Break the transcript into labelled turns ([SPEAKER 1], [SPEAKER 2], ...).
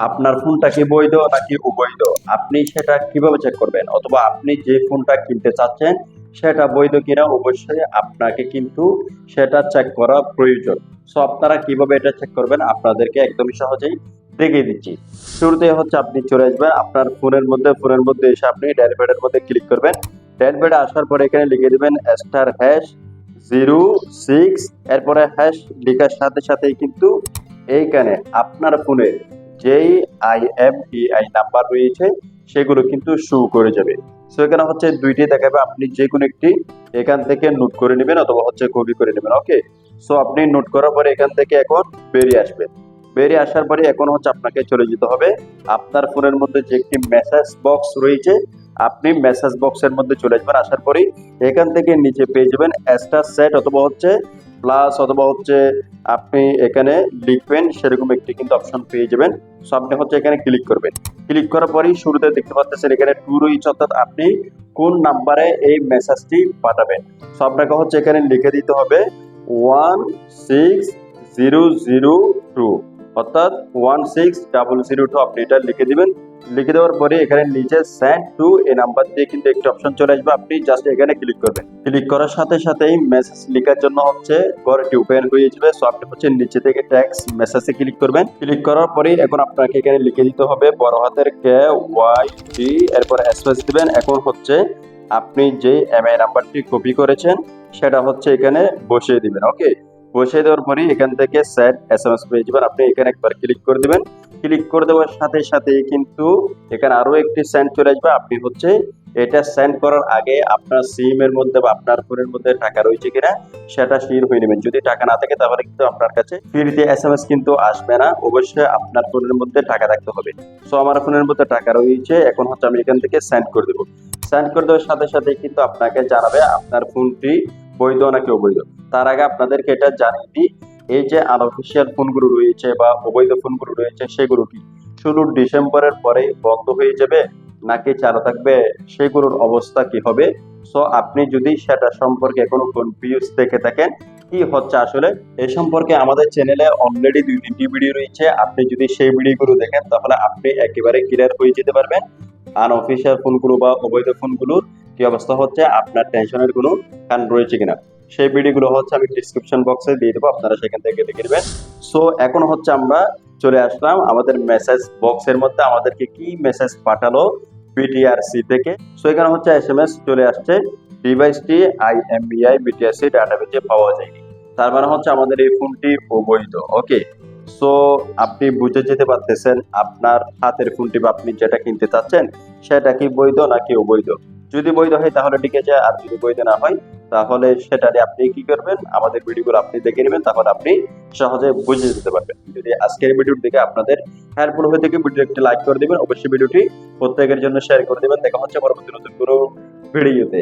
[SPEAKER 1] আপনার ফোনটা কি বৈধ নাকি অবৈধ? আপনি সেটা কীভাবে চেক করবেন? অথবা আপনি যে ফোনটা কিনতে চাচ্ছেন, সেটা বৈধ কিনা অবশ্যই আপনাকে কিন্তু সেটা চেক করা প্রয়োজন। সো আপনারা কীভাবে এটা চেক করবেন আপনাদেরকে একদমই সহজেই দেখিয়ে দিচ্ছি। শুরুতে হচ্ছে আপনি চলে আসবেন, আপনার ফোনের মধ্যে ফোনের মধ্যে এসে আপনি ডায়ালপ্যাডের মধ্যে ক্লিক করবেন। ডায়ালপ্যাডে আসার পরে এখানে লিখে দিবেন স্টার হ্যাশ জিরো সিক্স এরপরে হ্যাশ লেখার সাথে সাথেই কিন্তু এইখানে আপনার ফোনে যেই আই এম আই নাম্বার রয়েছে, সেগুলো কিন্তু শো করে যাবে। সো এখানে হচ্ছে দুইটি দেখাবে। আপনি যে কোনো একটি এখান থেকে নোট করে নেবেন অথবা হচ্ছে কপি করে নেবেন ওকে সো আপনি নোট করার পরে এখান থেকে এখন বেরিয়ে আসবেন। বেরিয়ে আসার পরে এখন হচ্ছে আপনাকে চলে যেতে হবে। আপনার ফোনের মধ্যে যে একটি মেসেজ বক্স রয়েছে, আপনি মেসেজ বক্সের মধ্যে চলে আসবেন। আসার পরেই এখান থেকে নিচে পেয়ে যাবেন অ্যাস্টার সেট অথবা হচ্ছে প্লাস অথবা হচ্ছে আপনি এখানে লিখবেন, সেরকম একটি কিন্তু অপশন পেয়ে যাবেন। সো আপনি হচ্ছে এখানে ক্লিক করবেন। ক্লিক করার পরেই শুরুতে দেখতে পাচ্ছেন এখানে টু রইচ অর্থাৎ আপনি কোন নাম্বারে এই মেসেজটি পাঠাবেন। সো আপনাকে হচ্ছে এখানে লিখে দিতে হবে one six zero zero two অর্থাৎ one six double zero two আপনি এটা লিখে দিবেন। লিখে দেওয়ার পরে এখানে নিচে সেন্ড টু এই নাম্বার দিয়ে কিন্তু একটি অপশন চলে আসবে। আপনি জাস্ট এখানে ক্লিক করবেন। ক্লিক করার সাথে সাথেই মেসেজ লেখার জন্য হচ্ছে ঘরটি ওপেন হয়ে যাবে। সো আপনি হচ্ছে নিচে থেকে ট্যাক্স মেসেজে ক্লিক করবেন। ক্লিক করার পরে এখন আপনাকে এখানে লিখে দিতে হবে বড় হাতের কে ওয়াই টি এরপর স্পেস দিবেন। এখন হচ্ছে আপনি যে এমআই নাম্বারটি কপি করেছেন, সেটা হচ্ছে এখানে বসিয়ে দিবেন। ওকে বসিয়ে দেওয়ার পরে এখান থেকে সেট এস এম এস পেয়ে যাবেন। আপনি এখানে একবার ক্লিক করে দিবেন। ক্লিক করে দেওয়ার সাথে সাথে কিন্তু এখানে আরও একটি সেন্ড চলে আসবে। আপনি হচ্ছে এটা সেন্ড করার আগে আপনার সিম এর মধ্যে বা আপনার ফোনের মধ্যে টাকা রয়েছে কিনা সেটা শির হয়ে নেবেন। যদি টাকা না থাকে তাহলে কিন্তু আপনার কাছে ফ্রিতে এস এম এস কিন্তু আসবে না। অবশ্যই আপনার ফোনের মধ্যে টাকা থাকতে হবে। সো আমার ফোনের মধ্যে টাকা রয়েছে। এখন হচ্ছে আমি এখান থেকে সেন্ড করে দেবো। সেন্ড করে দেওয়ার সাথে সাথে কিন্তু আপনাকে জানাবে আপনার ফোনটি বৈধ নাকি অবৈধ। তার আগে আপনাদেরকে এটা জানিয়ে দিই, এই যে আনঅফিসিয়াল ফোনগুলো রয়েছে বা অবৈধ ফোনগুলো রয়েছে, সেগুলো কি ষোলো ডিসেম্বরের পরে বন্ধ হয়ে যাবে, নাকি চালু থাকবে, সেগুলোর অবস্থা কি হবে? সো আপনি যদি সেটা সম্পর্কে কোনো কনফিউজ থেকে থাকেন, কি হচ্ছে আসলে? এ সম্পর্কে আমাদের চ্যানেলে অলরেডি দুই তিনটি ভিডিও রয়েছে, আপনি যদি সেই ভিডিওগুলো দেখেন, তাহলে আপনি একেবারে ক্লিয়ার হয়ে যেতে পারবেন। আনঅফিসিয়াল ফোনগুলো বা অবৈধ ফোনগুলোর কি অবস্থা হচ্ছে, আপনার টেনশনের কোনো কারণ রয়েছে কিনা? সেই ভিডিওগুলো হচ্ছে আমি ডিসক্রিপশন বক্সে দিয়ে দেবো, আপনারা সেখান থেকে দেখে নেবেন। সো এখন হচ্ছে আমরা চলে আসলাম আমাদের মেসেজ বক্সের মধ্যে, আমাদেরকে কি মেসেজ পাঠালো বিটিআরসি থেকে। সো এখানে হচ্ছে এস এম এস চলে আসছে ডিভাইসটি আইএমবিআই বিটিআরসি ডাটাবেজে পাওয়া যায়নি। তার মানে হচ্ছে আমাদের এই ফোনটি অবৈধ ওকে সো আপনি বুঝে যেতে পারতেছেন আপনার হাতের ফোনটি বা আপনি যেটা কিনতে চাচ্ছেন, সেটা কি বৈধ নাকি অবৈধ? যদি বৈধ হয় তাহলে ঠিক আছে, আর যদি বৈধ না হয় তাহলে সেটা আপনি কি করবেন? আমাদের ভিডিওগুলো আপনি দেখে নেবেন, তাহলে আপনি সহজে বুঝে যেতে পারবেন। যদি আজকের ভিডিওটি দেখে আপনাদের হেল্পফুল হয়ে থেকে ভিডিও একটি লাইক করে দিবেন, অবশ্যই ভিডিওটি প্রত্যেকের জন্য শেয়ার করে দিবেন। দেখা হচ্ছে পরবর্তী নতুন কোনো ভিডিওতে